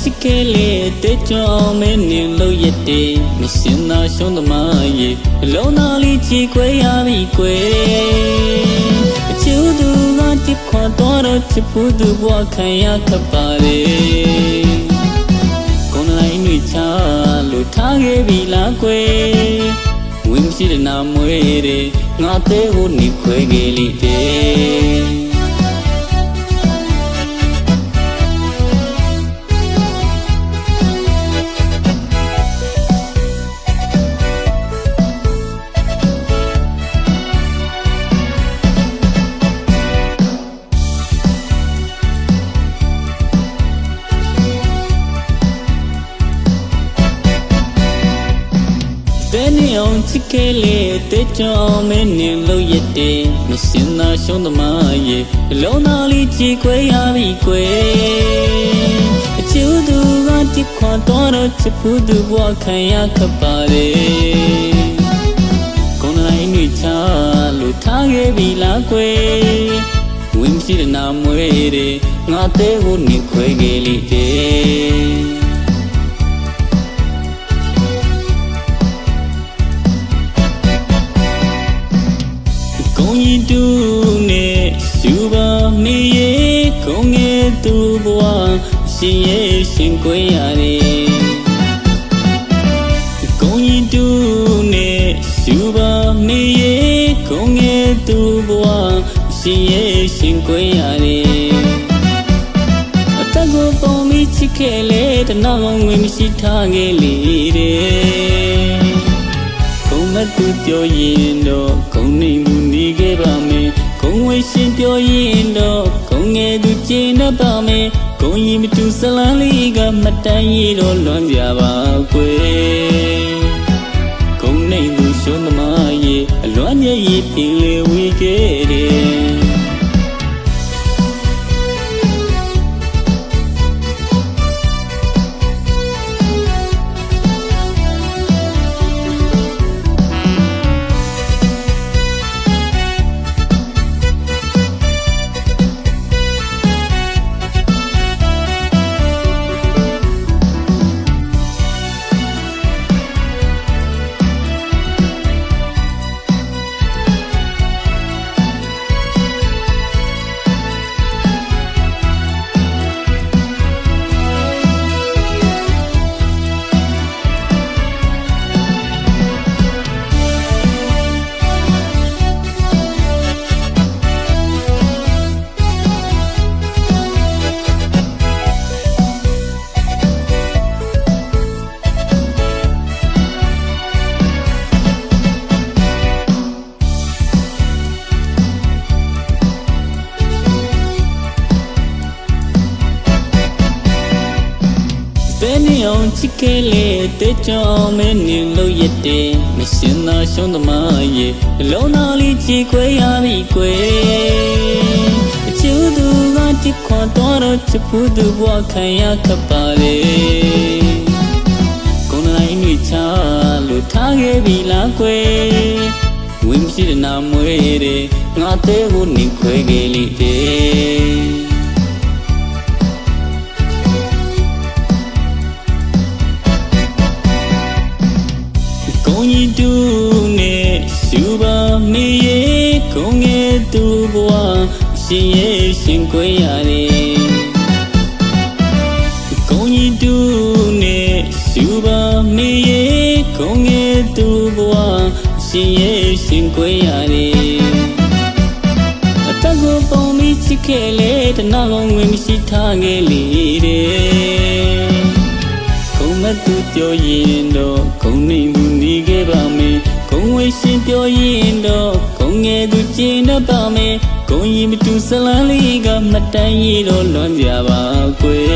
ချစ်ခဲ့လေတဲ့ကြောင့်မင်းနဲ့လို့ရတဲ့မရှင်သာရှုံးသမားရဲ့အလုံးသားလေးချီခွဲရပြီကွယ်အချူသူကတစ်ခွန်တော်တော့ချစ်ဖို့သူဘဝခံရခပ်ပါလေကိုယ်လိုက်နှွေချလို့ထားခဲ့ပြီလားကွယ်ဝင်းရှိတဲ့နာမွေးတဲ့ငါသေးကိုနေခွဲခဲ့လိတဲ့ဘ ယ်နေအောင်ချစ်ခဲ့လေတဲ့ကြောင့်မင်းနဲ့လို့ရတဲ့မရှင်သာရှုံးသမားရဲ့အလုံးသားလေးကြည်ခွဲရပြီကွယ်အချူသူကတစ်ခွန်တော်တော့ချစ်ဖို့သူဘဝခံရခပ်ပါလေကိုယ်လိုက်နှွေချလို့ထားခဲ့ပြီလားကွယ်ဝင်းရှိတဲ့နာမွေးတဲ့ငါသေးကိုနေခွဲခဲ့လိတဲ့ တူနဲ့ရှူပါမေးရေကုံငယ်သူဘဝရှင်ရဲ့ရှင်ကွယ်ရတယ်ကုံကြီးတူနဲ့ရှူပါမေးရေကုံငယ်သူဘဝရှင်ရဲ့ရှင်ကွယ်ရတယ်အသက်ကိုပုံပြီးချစ်ခဲ့လေတနာငွေမရှိထားခဲ့လေတဲ့ကုံ မတူပြောရင်တော့ဂုံနေမှုနေခဲ့ပါမယ်ဂုံဝေရှင်ပြောရင်တော့ဂုံငယ်သူကျင်းတတ်ပါမယ်ဂုံရင်မတူဇလန်းလေးကမတန်ရတော့လွန်ကြပါကွယ်ဂုံနေသူရှုံးသမားရဲ့အလွမ်းရဲ့ရည်ပြင်းလေဝေခဲ့ တယ်ဘယ်နေအောင်ချစ်ခဲ့လေတဲ့ကြောင့်မင်းနဲ့လို့ရတဲ့မရှင်သာရှုံးသမားရဲ့အလုံးသားလေးကြည်ခွဲရပြီကွယ်အချူသူကတစ်ခွန်တော်တော့ချစ်ဖို့သူဘဝခံရခပ်ပါလေကိုယ်လိုက်နှွေချလို့ထားခဲ့ပြီလားကွယ်ဝင်းရှိတဲ့နာမွေးတဲ့ငါသေးကိုနေခွဲခဲ့လိတဲ့ ကုံကြီးတူနဲ့ရှူပါမေးရေကုံငယ်သူဘဝရှင်ရဲ့ရှင်ကွယ်ရတယ်ကုံကြီးတူနဲ့ရှူပါမေးရေကုံငယ်သူဘဝရှင်ရဲ့ရှင်ကွယ်ရတယ်အသက်ကိုပုံပြီးချစ်ခဲ့လေတနာကောင်းငွေမရှိထားခဲ့လေတဲ့ကုံမတူပြောရင်တော့ဂုံနေမှုနေခဲ့ပါမယ်ဂုံ ဝေရှင်ပြောရင်တော့ဂုံငယ်သူကျင်းတတ်ပါမယ်ဂုံရင်မတူဇလန်းလေးကမတန်ရတော့လွန်ကြပါကွယ်